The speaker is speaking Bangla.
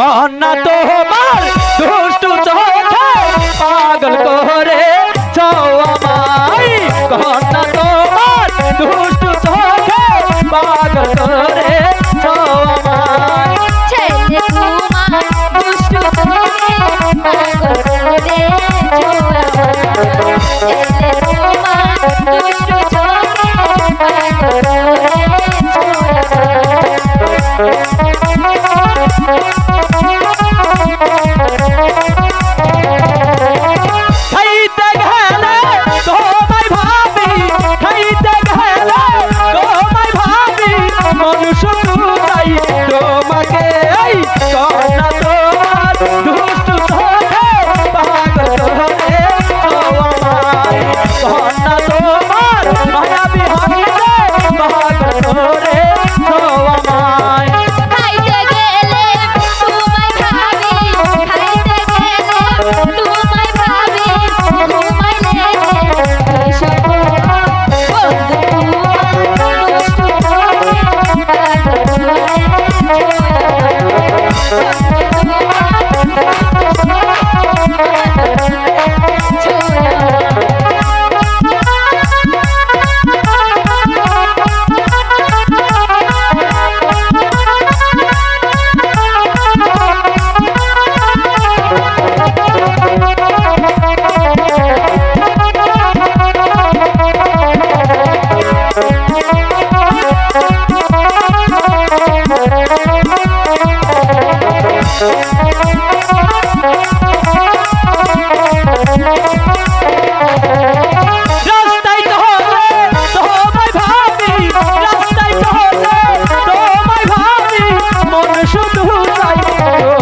কন্যা তোমার দুষ্টু Yeah. যায়